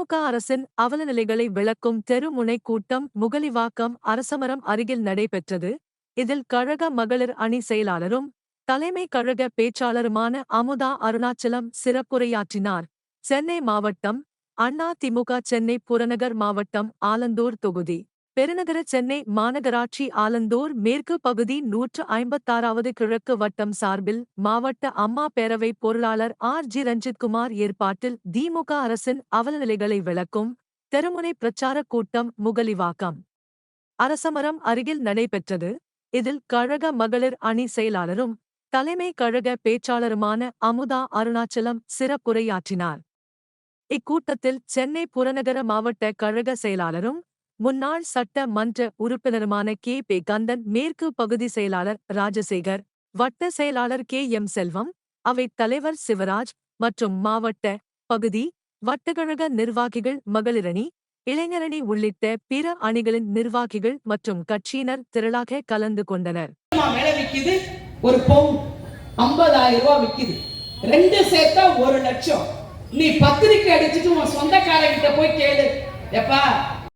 திமுக அரசின் அவலநிலைகளை விளக்கும் தெருமுனை கூட்டம் முகலிவாக்கம் அரசமரம் அருகில் நடைபெற்றது. இதில் கழக மகளிர் அணி செயலாளரும் தலைமை கழக பேச்சாளருமான அமுதா அருணாச்சலம் சிறப்புரையாற்றினார். சென்னை மாவட்டம் அண்ணா திமுக சென்னை புறநகர் மாவட்டம் ஆலந்தூர் தொகுதி. பெருநகர சென்னை மாநகராட்சி ஆலந்தூர் மேற்கு பகுதி நூற்று ஐம்பத்தாறாவது கிழக்கு வட்டம் சார்பில் மாவட்ட அம்மா பேரவை பொருளாளர் ஆர். ஜி. ரஞ்சித்குமார் ஏற்பாட்டில் திமுக அரசின் அவலநிலைகளை விளக்கும் தெருமுனை பிரச்சாரக் கூட்டம் முகலிவாக்கம். அரசமரம் அருகில் நடைபெற்றது. இதில் கழக மகளிர் அணி செயலாளரும் தலைமை கழக பேச்சாளருமான அமுதா அருணாச்சலம் சிறப்புரையாற்றினார். இக்கூட்டத்தில் சென்னை புறநகர மாவட்ட கழக செயலாளரும் முன்னாள் சட்ட மன்ற உறுப்பினருமான கே. பே. கந்தன் மேற்கு பகுதி செயலாளர் ராஜசேகர் வட்ட செயலாளர் கே. எம். செல்வம் அவைத் தலைவர் சிவராஜ் மற்றும் மாவட்ட பகுதி வட்டக்கழக நிர்வாகிகள் மகளிரணி இளைஞரணி உள்ளிட்ட பிற அணிகளின் நிர்வாகிகள் மற்றும் கட்சியினர் திரளாக கலந்து கொண்டனர். ஒரு பவுன் ஐம்பதாயிரம் ரூபாய் விக்குது. ரெண்டு சேர்த்தா ஒரு லட்சம். நீ பத்திரிக்கை அடிச்சுட்டு உன் சொந்தக்காரங்கிட்ட போய் கேளு. எப்பா